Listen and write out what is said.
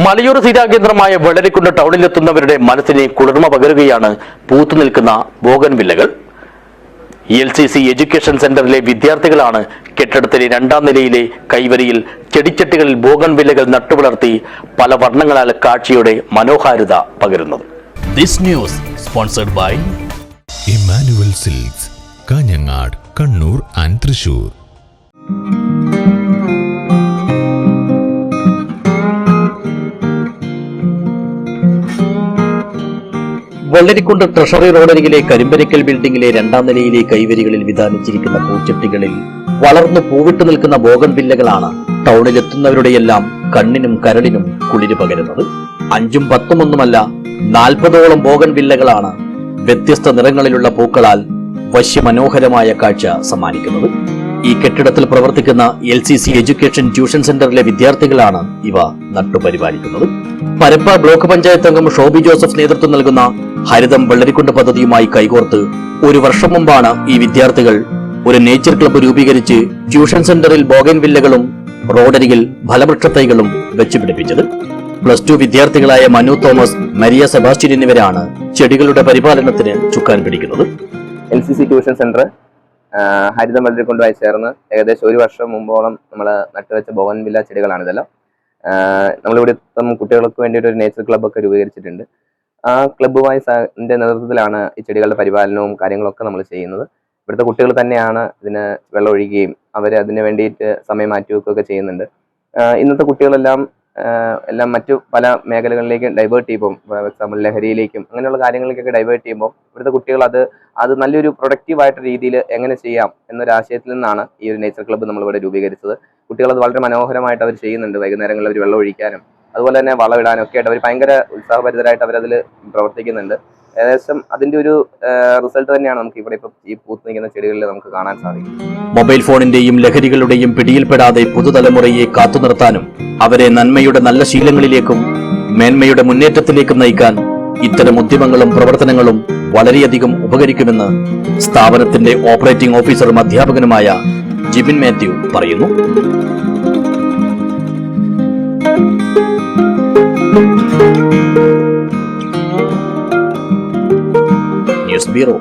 മലയോര സ്ഥിരാകേന്ദ്രമായ വെള്ളരിക്കുണ്ട് ടൗണിലെത്തുന്നവരുടെ മനസ്സിനെ കുളിർമ പകരുകയാണ് പൂത്തു പൂത്തുനിൽക്കുന്ന ബോഗൻവില്ലകൾ എൽ സി സി എഡ്യൂക്കേഷൻ സെന്ററിലെ വിദ്യാർത്ഥികളാണ് കെട്ടിടത്തിലെ രണ്ടാം നിലയിലെ കൈവരിയിൽ ചെടിച്ചട്ടികളിൽ ബോഗൻവില്ലകൾ നട്ടുവളർത്തി പല വർണങ്ങളാൽ കാഴ്ചയുടെ മനോഹാരിത പകരുന്നത്. This news sponsored by Immanuel silks Kanhangad Kannur and Thrissur Vellarikundu treasury റോഡരികിലെ കരിമ്പരിക്കൽ ബിൽഡിംഗിലെ രണ്ടാം നിലയിലെ കൈവരികളിൽ വിധാനിച്ചിരിക്കുന്ന പൂച്ചട്ടികളിൽ വളർന്നു പൂവിട്ടു നിൽക്കുന്ന ബോഗൻ ബില്ലകളാണ് ടൗണിലെത്തുന്നവരുടെയെല്ലാം കണ്ണിനും കരളിനും കുളിര് പകരുന്നത്. അഞ്ചും പത്തുമൊന്നുമല്ല നാൽപ്പതോളം ബോഗൻ ബില്ലകളാണ് വ്യത്യസ്ത നിറങ്ങളിലുള്ള പൂക്കളാൽ വശ്യമനോഹരമായ കാഴ്ച സമ്മാനിക്കുന്നത്. ഈ കെട്ടിടത്തിൽ പ്രവർത്തിക്കുന്ന L C C education tuition സെന്ററിലെ വിദ്യാർത്ഥികളാണ് ഇവ നട്ടുപരിപാലിക്കുന്നത്. പരപ്പ ബ്ലോക്ക് പഞ്ചായത്ത് അംഗം ഷോബി ജോസഫ് നേതൃത്വം നൽകുന്ന ഹരിതം വെള്ളരിക്കുണ്ട് പദ്ധതിയുമായി കൈകോർത്ത് ഒരു വർഷം മുമ്പാണ് ഈ വിദ്യാർത്ഥികൾ ഒരു നേച്ചർ ക്ലബ്ബ് രൂപീകരിച്ച് ട്യൂഷൻ സെന്ററിൽ ബോഗൻ വില്ലകളും റോഡരികിൽ ഫലവൃക്ഷ തൈകളും വെച്ചു പിടിപ്പിച്ചത്. പ്ലസ് ടു വിദ്യാർത്ഥികളായ മനു തോമസ് മരിയ സെബാസ്റ്റ്യൻ എന്നിവരാണ് ചെടികളുടെ പരിപാലനത്തിന് ചുക്കാൻ പിടിക്കുന്നത്. L C C tuition centre ഹരിതം വളരെക്കൊണ്ടുമായി ചേർന്ന് ഏകദേശം ഒരു വർഷം മുമ്പോളം നമ്മൾ നട്ടുവെച്ച ബോഗൻവില്ല ചെടികളാണ് ഇതെല്ലാം ആഹ് നമ്മളിവിടെ കുട്ടികൾക്ക് വേണ്ടിയിട്ട് ഒരു നേച്ചർ ക്ലബ്ബൊക്കെ രൂപീകരിച്ചിട്ടുണ്ട്. ആ ക്ലബ്ബുമായി ന്റെ നേതൃത്വത്തിലാണ് ഈ ചെടികളുടെ പരിപാലനവും കാര്യങ്ങളൊക്കെ നമ്മൾ ചെയ്യുന്നത്. ഇവിടുത്തെ കുട്ടികൾ തന്നെയാണ് ഇതിന് വെള്ളം ഒഴിക്കുകയും അവർ അതിന് വേണ്ടിയിട്ട് സമയം മാറ്റിവെക്കുകയൊക്കെ ചെയ്യുന്നുണ്ട്. ഇന്നത്തെ കുട്ടികളെല്ലാം എല്ലാം മറ്റു പല മേഖലകളിലേക്കും ഡൈവേർട്ട് ചെയ്യുമ്പോൾ എക്സാമ്പിൾ ലഹരിയിലേക്കും അങ്ങനെയുള്ള കാര്യങ്ങളിലേക്കൊക്കെ ഡൈവേർട്ട് ചെയ്യുമ്പോൾ ഇവിടുത്തെ കുട്ടികൾ അത് അത് നല്ലൊരു പ്രൊഡക്റ്റീവായിട്ട് രീതിയിൽ എങ്ങനെ ചെയ്യാം എന്നൊരു ആശയത്തിൽ നിന്നാണ് ഈ ഒരു നേച്ചർ ക്ലബ്ബ് നമ്മളിവിടെ രൂപീകരിച്ചത്. കുട്ടികൾ അത് വളരെ മനോഹരമായിട്ട് അവർ ചെയ്യുന്നുണ്ട്. വൈകുന്നേരങ്ങളിൽ അവർ വെള്ളം ഒഴിക്കാനും അതുപോലെ തന്നെ വളമിടാനും ഒക്കെ ആയിട്ട് അവർ ഭയങ്കര ഉത്സാഹഭരിതരായിട്ട് അവരതിൽ പ്രവർത്തിക്കുന്നുണ്ട്. ഏകദേശം അതിന്റെ ഒരു റിസൾട്ട് തന്നെയാണ് നമുക്ക് ഇവിടെ ഇപ്പം ഈ പൂത്ത് നിൽക്കുന്ന ചെടികളിൽ നമുക്ക് കാണാൻ സാധിക്കും മൊബൈൽ ഫോണിന്റെയും ലഹരികളുടെയും പിടിയിൽപ്പെടാതെ പുതുതലമുറയെ കാത്തുനിർത്താനും അവരെ നന്മയുടെ നല്ല ശീലങ്ങളിലേക്കും മേന്മയുടെ മുന്നേറ്റത്തിലേക്കും നയിക്കാൻ ഇത്തരം ഉദ്യമങ്ങളും പ്രവർത്തനങ്ങളും വളരെയധികം ഉപകരിക്കുമെന്ന് സ്ഥാപനത്തിന്റെ ഓപ്പറേറ്റിംഗ് ഓഫീസറും അധ്യാപകനുമായ ജിബിൻ മാത്യു പറയുന്നു. News bureau